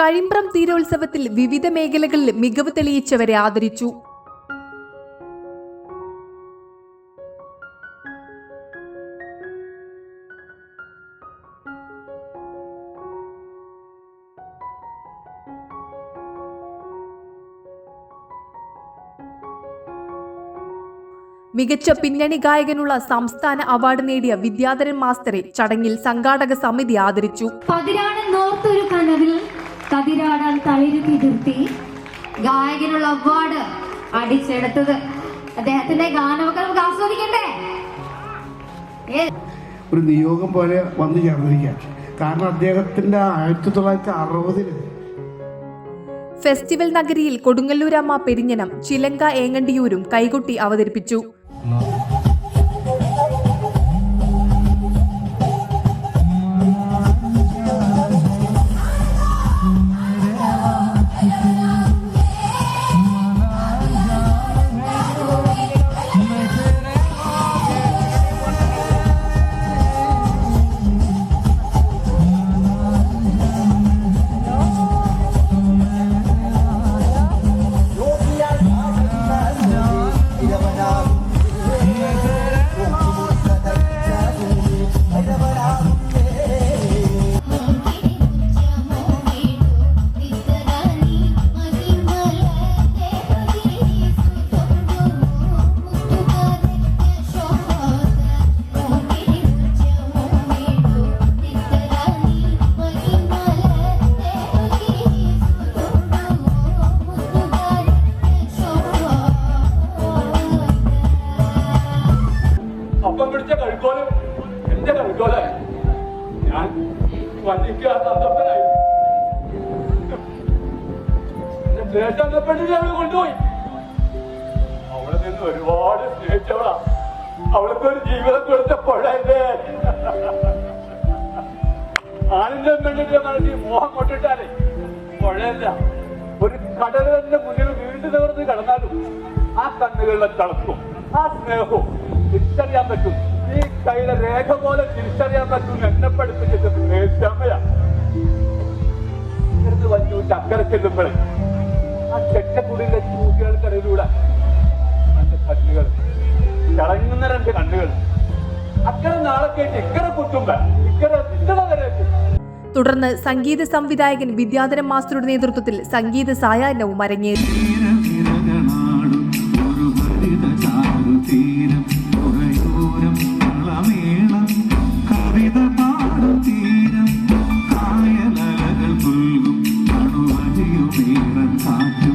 കഴിമ്പ്രം തീരോത്സവത്തിൽ വിവിധ മേഖലകളിൽ മികവ് തെളിയിച്ചവരെ ആദരിച്ചു. മികച്ച പിന്നണി ഗായകനുള്ള സംസ്ഥാന അവാർഡ് നേടിയ വിദ്യാധരൻ മാസ്റ്ററെ ചടങ്ങിൽ സംഘാടക സമിതി ആദരിച്ചു. പതിരാടൻ നോർത്തൊരു കനവിൽ കതിരാടാൻ തളിര് തിരുത്തി ഗായകനുള്ള അവാർഡ് അടിച്ചെടുത്തത്. അദ്ദേഹത്തിന്റെ ഗാനമൊക്കെ നമുക്ക് ആസ്വദിക്കണ്ടേ? ഒരു നിയോഗം പോലെ വന്നു ചേർന്നിരിക്കാം കാരണം അദ്ദേഹത്തിന്റെ ആയിരത്തി തൊള്ളായിരത്തി അറുപതിൽ ഫെസ്റ്റിവൽ നഗരിയിൽ കൊടുങ്ങല്ലൂരമ്മ പെരിഞ്ഞനം ചിലങ്ക ഏങ്ങണ്ടിയൂരും കൈകൊട്ടി അവതരിപ്പിച്ചു. എന്റെ കഴിക്കോലെ ഞാൻ വഞ്ചിക്കാത്ത അന്തപ്പനായി. എന്റെ അവൾ കൊണ്ടുപോയി. അവളെ നിന്ന് ഒരുപാട് സ്നേഹിച്ചവളാ. അവൾക്ക് ഒരു ജീവിതം കൊടുത്ത പുഴയല്ലേ ആണിന്റെ പെണ്ണിന്റെ മനസ്സിൽ മോഹം കൊണ്ടിട്ടാലേ പുഴയല്ല ഒരു കടലിന്റെ മുന്നിൽ വീണ്ടും നിവർന്ന് കടന്നാലും ആ കണ്ണുകളിലെ തളർത്തും ആ സ്നേഹവും തിരിച്ചറിയാൻ പറ്റും. ഈ കയ്യിലെ രേഖ പോലെ തിരിച്ചറിയാൻ പറ്റും എന്നെ പഠിപ്പിച്ചത് സ്നേഹിച്ചമ്മയാ ഇവിടുന്ന് വഞ്ചു ചക്കര ചെല്ലുമ്പോഴേ ആ ചെറ്റക്കുടിയിലെ ചൂട്ടുകൾക്കിടയിലൂടെ രണ്ട് കണ്ണുകൾ ചടങ്ങുന്ന രണ്ട് കണ്ണുകൾ അക്കരെ നാളെ കേട്ട് ഇക്കരെ കുത്തുമ്പോ ഇക്കരെ വരെ തുടർന്ന് സംഗീത സംവിധായകൻ വിദ്യാധരൻ മാസ്റ്ററുടെ നേതൃത്വത്തിൽ സംഗീത സായാഹ്നവും അരങ്ങേറി. ചാരുതീരം പുറയോരം കളമേളം കവിത പാടും തീരം കായലലകൾ പുൽകും അണുവലിയുമേറൻ കാറ്റും.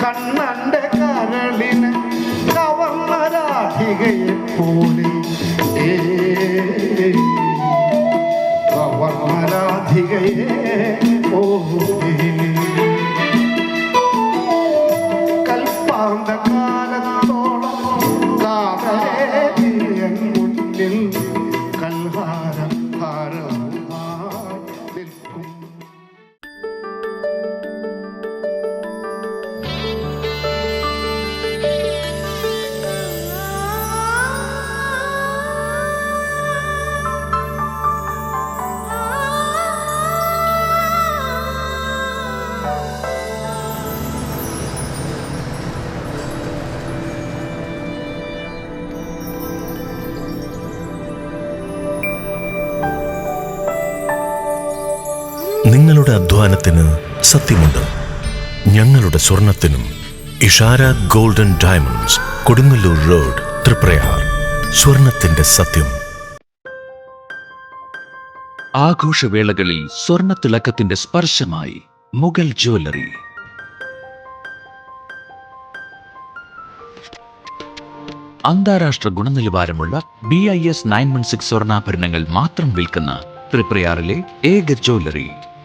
കണ്ണന്റെ കരളിന് കവർന്ന രാധികയെ പോലെ കവർന്ന രാധികയെ പോലെ. നിങ്ങളുടെ അധ്വാനത്തിന് സത്യമുണ്ട്. ഞങ്ങളുടെ സ്വർണത്തിനും Ishara golden diamonds Kodungallur road Triprayar. സ്വർണത്തിന്റെ സത്യം. ആഘോഷവേളകളിൽ സ്വർണത്തിളക്കത്തിന്റെ സ്പർശമായി മുഗൾ ജ്വല്ലറി. അന്താരാഷ്ട്ര ഗുണനിലവാരമുള്ള B I S nine one six സ്വർണാഭരണങ്ങൾ മാത്രം വിൽക്കുന്ന ത്രിപ്രയാറിലെ ഏക ജ്വല്ലറി.